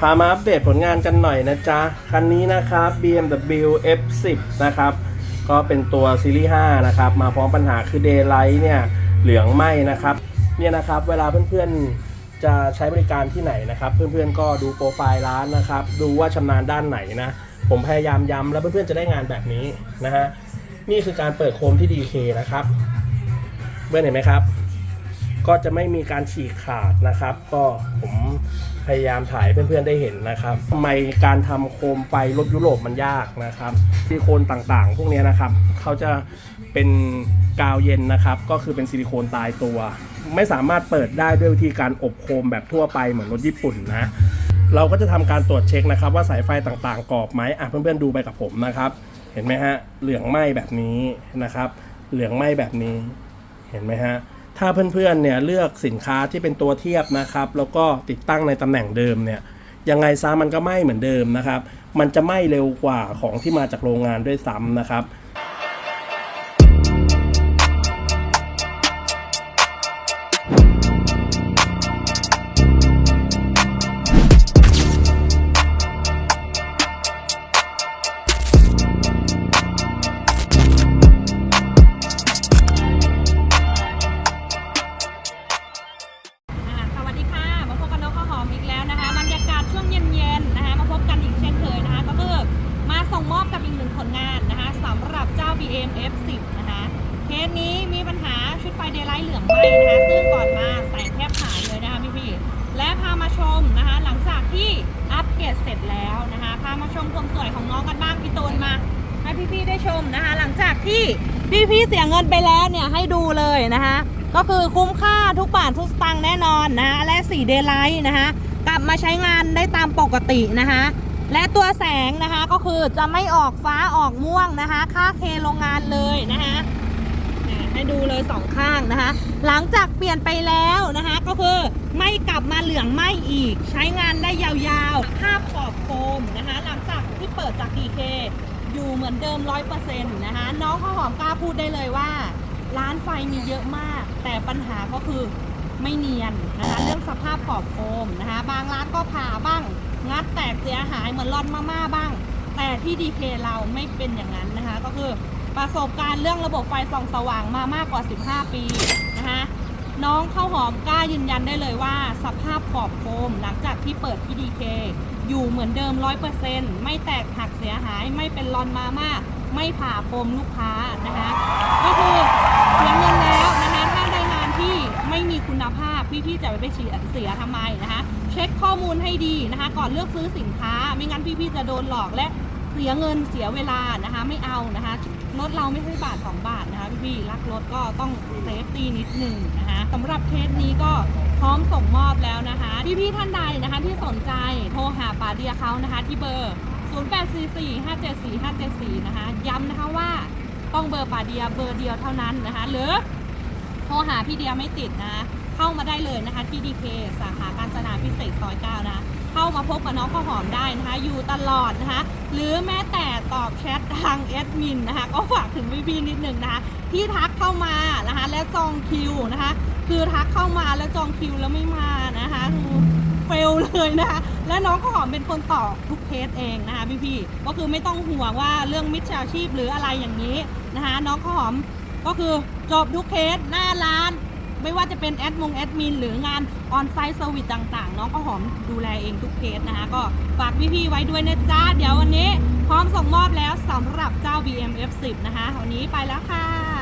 พามาอัปเดตผลงานกันหน่อยนะจ๊ะ คันนี้นะครับ BMW F10 นะครับ ก็เป็นตัวซีรีส์ 5 นะครับ มาพร้อมปัญหาคือ Daylight เนี่ย เหลืองไหมนะครับ เนี่ยนะครับ เวลาเพื่อนๆ จะใช้บริการที่ไหนนะครับ เพื่อนๆ ก็ดูโปรไฟล์ร้านนะครับ ดูว่าชำนาญด้านไหนนะ ผมพยายามย้ำแล้วเพื่อนๆ จะได้งานแบบนี้นะฮะ นี่คือการเปิดโคมที่ DK นะครับ เพื่อนเห็นไหมครับ ก็จะไม่มีการฉีกขาดนะครับ ก็ผมพยายามถ่ายเพื่อนๆได้เห็นนะครับทำไมการทำโคมไฟรถยุโรปมันยากนะครับซิลิโคนต่างๆ พวกนี้นะครับเขาจะเป็นกาวเย็นนะครับ ก็คือเป็นซิลิโคนตายตัว ไม่สามารถเปิดได้ด้วยวิธีการอบโคมแบบทั่วไปเหมือนรถญี่ปุ่นนะเราก็จะทำการตรวจเช็คนะครับ ว่าสายไฟต่างๆกรอบไหมอะเพื่อนๆดูไปกับผมนะครับ เห็นไหมฮะเหลืองไหมแบบนี้นะครับ เหลืองไหมแบบนี้ เห็นไหมฮะ ถ้าเพื่อนๆเนี่ยเลือกสินค้าที่เป็นตัวเทียบนะครับ แล้วก็ติดตั้งในตำแหน่งเดิมเนี่ยยังไงซะมันก็ไหม้เหมือนเดิมนะครับ มันจะไหม้เร็วกว่าของที่มาจากโรงงานด้วยซ้ำนะครับ อีกหนึ่งผลงานนะคะสำหรับเจ้า BM F10 นะคะเคสนี้มีปัญหาชุดไฟเดย์ไลท์เหลืองไหมนะคะซึ่งก่อนมาแสงแทบหายเลยนะคะพี่ๆและพามาชมนะคะ หลังจากที่อัปเกรดเสร็จแล้วนะคะพามาชมความสวยของน้องกันบ้างพี่ตูนมาให้พี่ๆได้ชมนะคะ หลังจากที่พี่ๆเสียเงินไปแล้วเนี่ยให้ดูเลยนะคะก็คือคุ้มค่าทุกบาททุกสตางค์แน่นอนนะและสีเดย์ไลท์นะคะกลับมาใช้งานได้ตามปกตินะคะ และตัวแสงนะคะก็คือจะไม่ออกฟ้าออกม่วงนะคะ ค่าเคโรงงานเลยนะคะให้ดูเลยสองข้างนะคะ หลังจากเปลี่ยนไปแล้วนะคะ ก็คือไม่กลับมาเหลืองไหมอีก ใช้งานได้ยาวๆ ภาพขอบโคมนะคะ หลังจากที่เปิดจาก DK อยู่เหมือนเดิม100%นะคะ น้องข้าวหอมกล้าพูดได้เลยว่า ร้านไฟมีเยอะมาก แต่ปัญหาก็คือไม่เนียนนะคะ เรื่องสภาพขอบโคมนะคะ บางร้านก็ผ่าบ้าง งัดแตกเสียหายเหมือนร่อนมาม่าบ้าง แต่ที่ดีเคเราไม่เป็นอย่างนั้นนะคะ ก็คือประสบการณ์เรื่องระบบไฟส่องสว่างมามากกว่า 15 ปีนะคะน้องข้าวหอมกล้ายืนยันได้เลยว่า สภาพขอบโคมหลังจากที่เปิดที่ดีเคอยู่เหมือนเดิม 100%ไม่แตกหักเสียหายไม่เป็นรอนมาม่าไม่ผ่าโคมลูกค้านะคะก็คือเสียเงินแล้วนะคะถ้าได้งานที่ ไม่มีคุณภาพพี่ๆจะไปไปเสียเสียทำไมนะคะเช็คข้อมูลให้ดีนะคะ ก่อนเลือกซื้อสินค้า ไม่งั้นพี่ๆจะโดนหลอกและเสียเงินเสียเวลานะคะไม่เอานะคะรถเราไม่ใช่บาทสองบาทนะคะพี่ๆรักรถก็ต้องเซฟตี้นิดหนึ่งนะคะสำหรับเคสนี้ก็พร้อมส่งมอบแล้วนะคะพี่ๆท่านใดนะคะที่สนใจโทรหาปาเดียเขานะคะที่เบอร์ 0844574574 นะคะ ย้ำนะคะว่าต้องเบอร์ปาเดียเบอร์เดียวเท่านั้นนะคะหรือ โทรหาพี่เดียไม่ติดนะ เข้ามาได้เลยนะคะที่ดีเคสาขาการจนาพิเศษซอยเก้านะ เข้ามาพบกับน้องข้าวหอมได้นะคะ อยู่ตลอดนะคะ หรือแม้แต่ตอบแชททางแอดมินนะคะ ก็ฝากถึงพี่ๆนิดนึงนะคะ ที่ทักเข้ามานะคะ แล้วจองคิวนะคะ คือทักเข้ามาแล้วจองคิวแล้วไม่มานะคะคือเฟลเลยนะคะและน้องข้าวหอมเป็นคนตอบทุกเคสเองนะคะพี่ๆก็คือไม่ต้องห่วงว่าเรื่องมิจฉาชีพหรืออะไรอย่างนี้นะคะน้องข้าวหอม ก็คือจบทุกเคสหน้าร้าน ไม่ว่าจะเป็นแอดมงแอดมินหรืองานออนไซต์เซอร์วิสต่างๆ น้องก็หอมดูแลเองทุกเคสนะคะ ก็ฝากพี่ๆไว้ด้วยนะจ๊ะ เดี๋ยววันนี้พร้อมส่งมอบแล้วสำหรับเจ้า BM F10 นะคะวันนี้ไปแล้วค่ะ